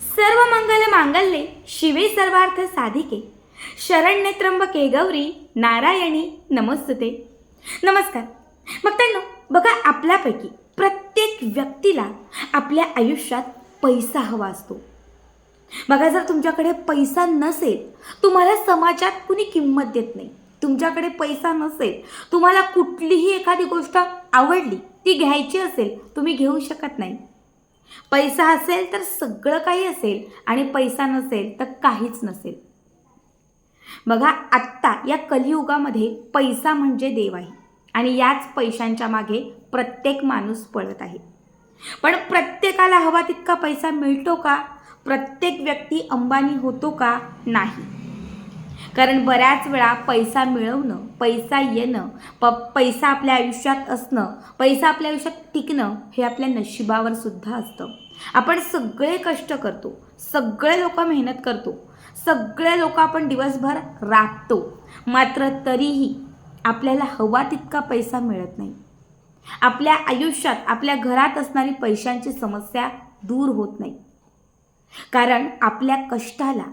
सर्व मंगल मांगल्ये शिवे सर्वार्थ साधिके. शरण्य त्र्यंबके गौरी नारायणी नमस्तुते. नमस्कार. मग त्यांना बघा आपल्यापैकी प्रत्येक व्यक्तीला आपल्या आयुष्यात पैसा हवा असतो. बघा जर तुमच्याकडे पैसा नसेल तुम्हाला समाजात कुणी किंमत देत नाही. तुमच्याकडे पैसा नसेल तुम्हाला कुठलीही एखादी गोष्ट आवडली ती घ्यायची असेल तुम्ही घेऊ शकत नाही. पैसा असेल तर सगळं काही असेल आणि पैसा नसेल तर काहीच नसेल. बघा आत्ता या कलियुगामध्ये पैसा म्हणजे देव आहे आणि याच पैशांच्या मागे प्रत्येक माणूस पळत आहे. पण प्रत्येकाला हवा तितका पैसा मिळतो का? प्रत्येक व्यक्ती अंबानी होतो का? नाही. कारण बऱ्याच वेळा पैसा मिळवणं पैसा येणं प पैसा आपल्या आयुष्यात असणं पैसा आपल्या आयुष्यात टिकणं हे आपल्या नशिबावर सुद्धा असतं. आपण सगळे कष्ट करतो सगळे लोक मेहनत करतो सगळे लोक आपण दिवसभर राबतो. मात्र तरीही आपल्याला हवा तितका पैसा मिळत नाही. आपल्या आयुष्यात आपल्या घरात असणारी पैशांची समस्या दूर होत नाही. कारण आपल्या कष्टाला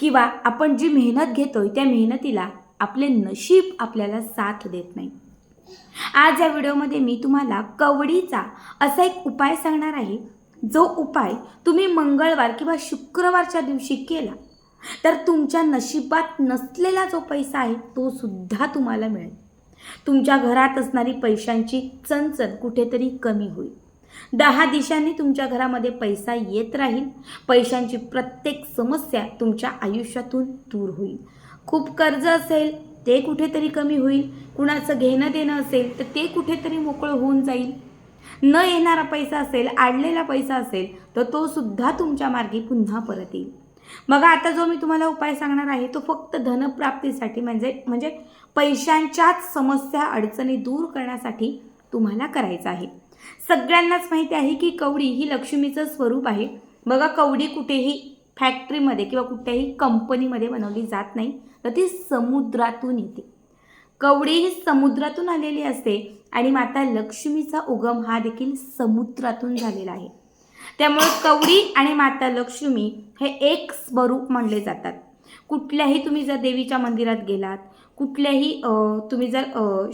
किंवा आपण जी मेहनत घेतोय त्या मेहनतीला आपले नशीब आपल्याला साथ देत नाही. आज या व्हिडिओमध्ये मी तुम्हाला कवडीचा असा एक उपाय सांगणार आहे. जो उपाय तुम्ही मंगळवार किंवा शुक्रवारच्या दिवशी केला तर तुमच्या नशिबात नसलेला जो पैसा आहे तो सुद्धा तुम्हाला मिळेल. तुमच्या घरात असणारी पैशांची चणचण कुठेतरी कमी होईल. दहा दिशांनी तुमच्या घरामध्ये पैसा येत राहील. पैशांची प्रत्येक समस्या तुमच्या आयुष्यातून दूर होईल. खूप कर्ज असेल ते कुठेतरी कमी होईल. कुणाचं घेणं देणं असेल तर ते कुठेतरी मोकळं होऊन जाईल. न येणारा पैसा असेल आडलेला पैसा असेल तर तो सुद्धा तुमच्या मार्गी पुन्हा परत येईल. बघा आता जो मी तुम्हाला उपाय सांगणार आहे तो फक्त धनप्राप्तीसाठी म्हणजे म्हणजे पैशांच्याच समस्या अडचणी दूर करण्यासाठी तुम्हाला करायचा आहे. सगळ्यांनाच माहिती आहे की कवडी ही लक्ष्मीचं स्वरूप आहे. बघा कवडी कुठेही फॅक्टरीमध्ये किंवा कुठल्याही कंपनीमध्ये बनवली जात नाही तर ती समुद्रातून येते. कवडी ही समुद्रातून आलेली असते आणि माता लक्ष्मीचा उगम हा देखील समुद्रातून झालेला आहे. त्यामुळे कवडी आणि माता लक्ष्मी हे एक स्वरूप मानले जातात. कुठल्याही तुम्ही जर देवीच्या मंदिरात गेलात कुठल्याही तुम्ही जर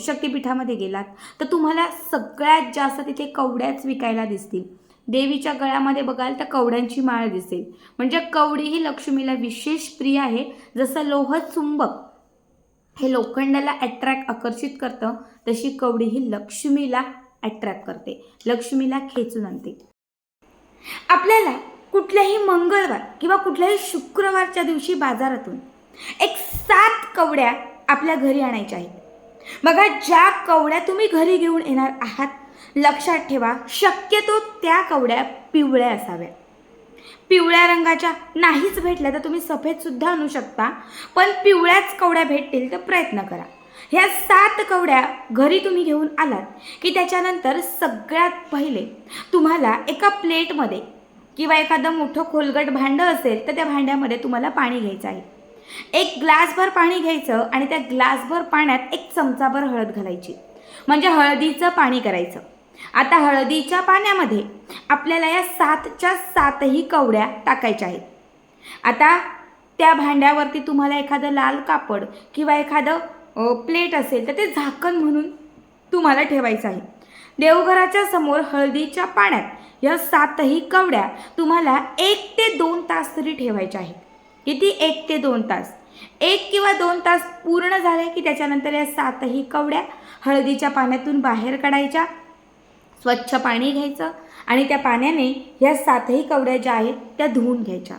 शक्तिपीठामध्ये गेलात तर तुम्हाला सगळ्यात जास्त तिथे कवड्याच विकायला दिसतील. देवीच्या गळ्यामध्ये बघाल तर कवड्यांची माळ दिसेल. म्हणजे कवडी ही लक्ष्मीला विशेष प्रिय आहे. जसं लोह चुंबक हे लोखंडाला अट्रॅक्ट आकर्षित करतं तशी कवडी ही लक्ष्मीला अट्रॅक्ट करते. लक्ष्मीला खेचून आणते. आपल्याला कुठल्याही मंगळवार किंवा कुठल्याही शुक्रवारच्या दिवशी बाजारातून एक सात कवड्या आपल्या घरी आणायच्या आहेत. बघा ज्या कवड्या तुम्ही घरी घेऊन येणार आहात लक्षात ठेवा शक्यतो त्या कवड्या पिवळ्या असाव्या. पिवळ्या रंगाच्या नाहीच भेटल्या तर तुम्ही सफेदसुद्धा आणू शकता पण पिवळ्याच कवड्या भेटतील तर प्रयत्न करा. ह्या सात कवड्या घरी तुम्ही घेऊन आलात की त्याच्यानंतर सगळ्यात पहिले तुम्हाला एका प्लेटमध्ये किंवा एखादं मोठं खोलगट भांडं असेल तर त्या भांड्यामध्ये तुम्हाला पाणी घ्यायचं आहे. एक ग्लासभर पाणी घ्यायचं आणि त्या ग्लासभर पाण्यात एक चमचाभर हळद घालायची. म्हणजे हळदीचं पाणी करायचं. आता हळदीच्या पाण्यामध्ये आपल्याला या सातच्या सातही कवड्या टाकायच्या आहेत. आता त्या भांड्यावरती तुम्हाला एखादं लाल कापड किंवा एखादं प्लेट असेल तर ते झाकण म्हणून तुम्हाला ठेवायचं आहे. देवघराच्या समोर हळदीच्या पाण्यात या सातही कवड्या तुम्हाला एक ते दोन तास तरी ठेवायच्या आहेत. किती? एक ते दोन तास. एक किंवा दोन तास पूर्ण झाले की त्याच्यानंतर या सातही कवड्या हळदीच्या पाण्यातून बाहेर काढायच्या स्वच्छ पाणी घ्यायचं आणि त्या पाण्याने ह्या सातही कवड्या ज्या आहेत त्या धुवून घ्यायच्या.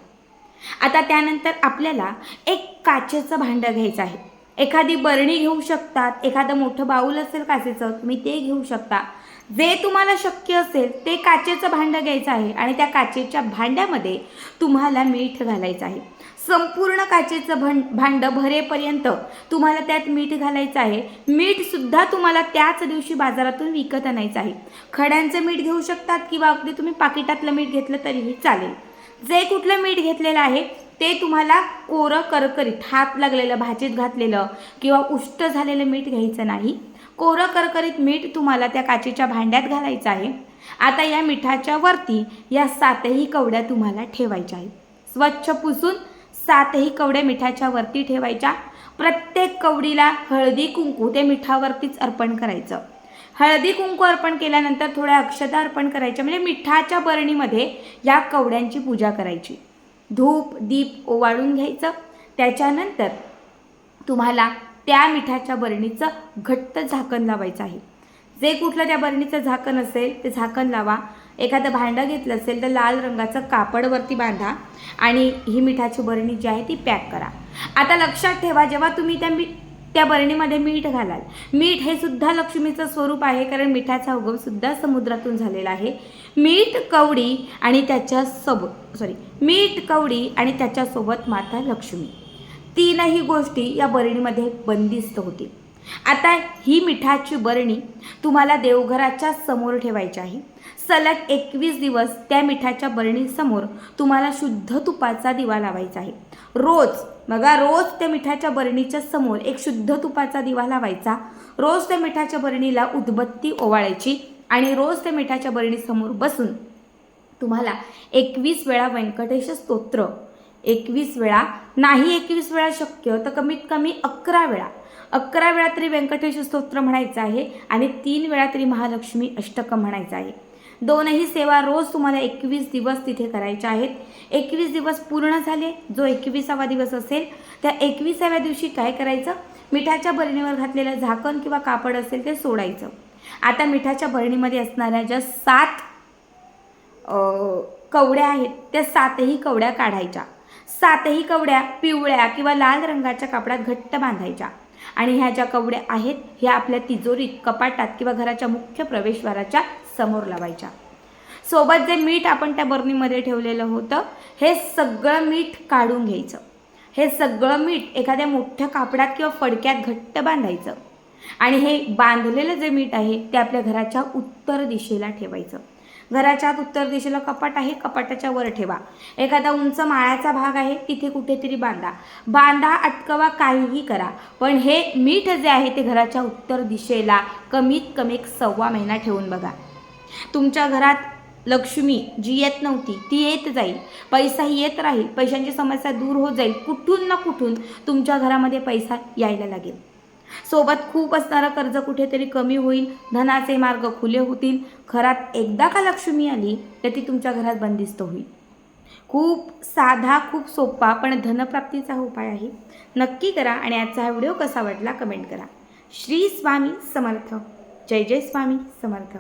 आता त्यानंतर आपल्याला एक काचेचं भांडं घ्यायचं आहे. एखादी बरणी घेऊ शकतात एखादं मोठं बाऊल असेल काचेचं तुम्ही ते घेऊ शकता. जे तुम्हाला शक्य असेल ते काचेचं भांडं घ्यायचं आहे आणि त्या काचेच्या भांड्यामध्ये तुम्हाला मीठ घालायचं आहे. संपूर्ण काचेचं भं भांडं भरेपर्यंत तुम्हाला त्यात मीठ घालायचं आहे. मीठसुद्धा तुम्हाला त्याच दिवशी बाजारातून विकत आणायचं आहे. खड्यांचं मीठ घेऊ शकतात किंवा अगदी तुम्ही पाकिटातलं मीठ घेतलं तरीही चालेल. जे कुठलं मीठ घेतलेलं आहे ते तुम्हाला कोरं करकरीत हात लागलेलं भाजीत घातलेलं किंवा उष्ट झालेलं मीठ घ्यायचं नाही. कोरं करकरीत मीठ तुम्हाला त्या काचेच्या भांड्यात घालायचं आहे. आता या मिठाच्या वरती या सातही कवड्या तुम्हाला ठेवायच्या आहेत. स्वच्छ पुसून सातही कवड्या मिठाच्या वरती ठेवायच्या. प्रत्येक कवडीला हळदी कुंकू ते मिठावरतीच अर्पण करायचं. हळदी कुंकू अर्पण केल्यानंतर थोड्या अक्षता अर्पण करायच्या म्हणजे मिठाच्या बरणीमध्ये या कवड्यांची पूजा करायची. धूप दीप ओवाळून घ्यायचं. त्याच्यानंतर तुम्हाला त्या मिठाच्या बरणीचं घट्ट झाकण लावायचं आहे. जे कुठलं त्या बरणीचं झाकण असेल ते झाकण लावा. एखादं भांडं घेतलं असेल तर लाल रंगाचं कापडवरती बांधा आणि ही मिठाची बरणी जी आहे ती पॅक करा. आता लक्षात ठेवा जेव्हा तुम्ही त्या मी त्या बरणीमध्ये मीठ घालाल मीठ हे सुद्धा लक्ष्मीचं स्वरूप आहे कारण मिठाचा उगम सुद्धा समुद्रातून झालेला आहे. मीठ कवडी आणि त्याच्या सोबत सॉरी मीठ कवडी आणि त्याच्यासोबत माता लक्ष्मी. तीनही गोष्टी या बरणीमध्ये बंदिस्त होतील. आता ही मिठाची बरणी तुम्हाला देवघराच्या समोर ठेवायची आहे. सलग एकवीस दिवस त्या मिठाच्या बरणीसमोर तुम्हाला शुद्ध तुपाचा दिवा लावायचा आहे. रोज बघा रोज त्या मिठाच्या बरणीच्या समोर एक शुद्ध तुपाचा दिवा लावायचा. रोज त्या मिठाच्या बरणीला उदबत्ती ओवाळायची आणि रोज त्या मिठाच्या बरणीसमोर बसून तुम्हाला एकवीस वेळा व्यंकटेश स्तोत्र एकवीस वेळा. नाही एकवीस वेळा शक्य तर कमीत कमी अकरा वेळा. अकरा वेळा तरी व्यंकटेश स्तोत्र म्हणायचं आहे आणि तीन वेळा तरी महालक्ष्मी अष्टकं म्हणायचं आहे. दोनही सेवा रोज तुम्हाला एकवीस दिवस तिथे करायच्या आहेत. एकवीस दिवस पूर्ण झाले जो एकविसावा दिवस असेल त्या एकविसाव्या दिवशी काय करायचं? मिठाच्या बरणीवर घातलेलं झाकण किंवा कापड असेल ते सोडायचं. आता मिठाच्या बरणीमध्ये असणाऱ्या ज्या सात कवड्या आहेत त्या सातही कवड्या काढायच्या. सातही कवड्या पिवळ्या किंवा लाल रंगाच्या कापडात घट्ट बांधायच्या. आणि ह्या ज्या कवड्या आहेत ह्या आपल्या तिजोरीत कपाटात किंवा घराच्या मुख्य प्रवेशद्वाराच्या समोर लावायच्या. सोबत जे मीठ आपण त्या बर्नीमध्ये ठेवलेलं होतं हे सगळं मीठ काढून घ्यायचं. हे सगळं मीठ एखाद्या मोठ्या कापडात किंवा फडक्यात घट्ट बांधायचं. आणि हे बांधलेलं जे मीठ आहे ते आपल्या घराच्या उत्तर दिशेला ठेवायचं. घराच्या आत उत्तर दिशेला कपाट आहे कपाटाच्या वर ठेवा. एखादा उंच माळ्याचा भाग आहे तिथे कुठेतरी बांधा. बांधा अटकवा काहीही करा. पण हे मीठ जे आहे ते घराच्या उत्तर दिशेला कमीत कमी एक सव्वा महिना ठेवून बघा. तुमच्या घरात लक्ष्मी जी येत नव्हती ती येत जाईल. पैसाही येत राहील. पैशांची समस्या दूर होत जाईल. कुठून ना कुठून तुमच्या घरामध्ये पैसा यायला लागेल. सोबत खूप असणारं कर्ज कुठेतरी कमी होईल धनाचे मार्ग खुले होतील. घरात एकदा का लक्ष्मी आली तर ती तुमच्या घरात बंदिस्त होईल. खूप साधा खूप सोपा पण धनप्राप्तीचा उपाय आहे. नक्की करा आणि आजचा हा व्हिडिओ कसा वाटला कमेंट करा. श्री स्वामी समर्थ. जय जय स्वामी समर्थ.